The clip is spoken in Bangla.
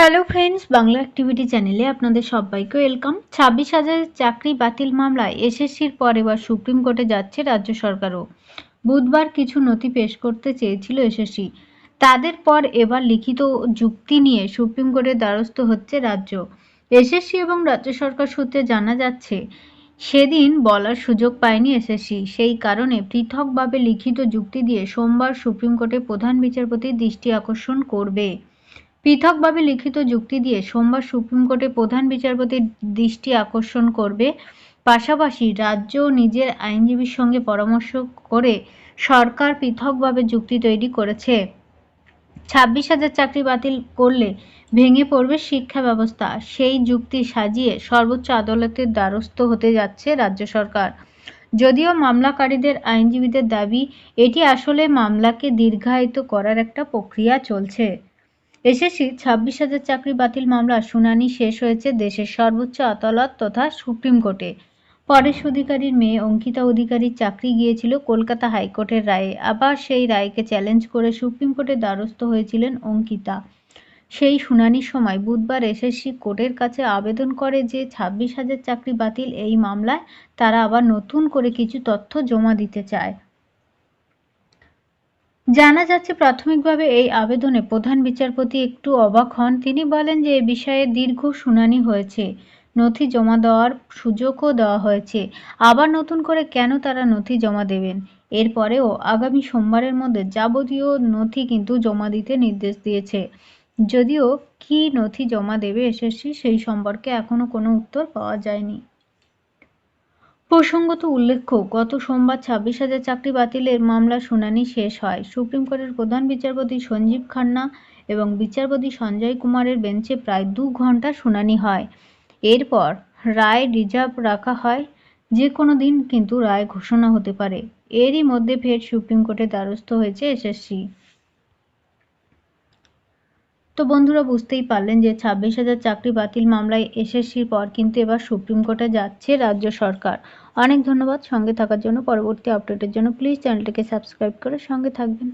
হ্যালো ফ্রেন্ডস বাংলা অ্যাক্টিভিটি চ্যানেলে আপনাদের সবাইকে ওয়েলকাম ছাব্বিশ হাজার চাকরি বাতিল মামলায় এসএসসির পর এবার সুপ্রিম কোর্টে যাচ্ছে রাজ্য সরকারও। বুধবার কিছু নথি পেশ করতে চেয়েছিল এসএসসি। তাদের পর এবার লিখিত যুক্তি নিয়ে সুপ্রিম কোর্টের দ্বারস্থ হচ্ছে রাজ্য। এসএসসি এবং রাজ্য সরকার সূত্রে জানা যাচ্ছে, সেদিন বলার সুযোগ পায়নি এসএসসি। সেই কারণে পৃথকভাবে লিখিত যুক্তি দিয়ে সোমবার সুপ্রিম কোর্টে প্রধান বিচারপতির দৃষ্টি আকর্ষণ করবে। পৃথকভাবে লিখিত যুক্তি দিয়ে সোমবার সুপ্রিম কোর্টে প্রধান বিচারপতির দৃষ্টি আকর্ষণ করবে। পাশাপাশি রাজ্য নিজের আইনজীবীর সঙ্গে পরামর্শ করে সরকার পৃথকভাবে যুক্তি তৈরি করেছে। ছাব্বিশ হাজার চাকরি বাতিল করলে ভেঙে পড়বে শিক্ষা ব্যবস্থা। সেই যুক্তি সাজিয়ে সর্বোচ্চ আদালতের দ্বারস্থ হতে যাচ্ছে রাজ্য সরকার। যদিও মামলাকারীদের আইনজীবীদের দাবি, এটি আসলে মামলাকে দীর্ঘায়িত করার একটা প্রক্রিয়া চলছে। এসএসসি ছাব্বিশ হাজার চাকরি বাতিল মামলার শুনানি শেষ হয়েছে দেশের সর্বোচ্চ আদালত তথা সুপ্রিম কোর্টে। পরেশ অধিকারীর মেয়ে অঙ্কিতা অধিকারীর চাকরি গিয়েছিল কলকাতা হাইকোর্টের রায়ে। আবার সেই রায়কে চ্যালেঞ্জ করে সুপ্রিম কোর্টের দ্বারস্থ হয়েছিলেন অঙ্কিতা। সেই শুনানির সময় বুধবার এসএসসি কোর্টের কাছে আবেদন করে যে ছাব্বিশ হাজার চাকরি বাতিল এই মামলায় তারা আবার নতুন করে কিছু তথ্য জমা দিতে চায়। জানা যাচ্ছে প্রাথমিকভাবে এই আবেদনে প্রধান বিচারপতি একটু অবাক হন। তিনি বলেন যে এ বিষয়ে দীর্ঘ শুনানি হয়েছে, নথি জমা দেওয়ার সুযোগও দেওয়া হয়েছে। আবার নতুন করে কেন তারা নথি জমা দেবেন? এরপরেও আগামী সোমবারের মধ্যে যাবতীয় নথি কিন্তু জমা দিতে নির্দেশ দিয়েছে। যদিও কি নথি জমা দেবে এসএসসি সেই সম্পর্কে এখনও কোনো উত্তর পাওয়া যায়নি। প্রসঙ্গত উল্লেখ্য, গত সোমবার ছাব্বিশ হাজার চাকরি বাতিলের মামলা শুনানি শেষ হয়। সুপ্রিম কোর্টের প্রধান বিচারপতি সঞ্জীব খান্না এবং বিচারপতি সঞ্জয় কুমারের বেঞ্চে প্রায় দু ঘণ্টা শুনানি হয়। এরপর রায় রিজার্ভ রাখা হয়। যে কোনো দিন কিন্তু রায় ঘোষণা হতে পারে। এরই মধ্যে ফের সুপ্রিম কোর্টের দ্বারস্থ হয়েছে এসএসসি। তো বন্ধুরা বুঝতেই পারলেন যে ছাব্বিশ হাজার চাকরি বাতিল মামলায় এসএসসির পর কিন্তু এবার সুপ্রিম কোর্টে যাচ্ছে রাজ্য সরকার। অনেক ধন্যবাদ সঙ্গে থাকার জন্য। পরবর্তী আপডেটের জন্য প্লিজ চ্যানেলটিকে সাবস্ক্রাইব করে সঙ্গে থাকবেন।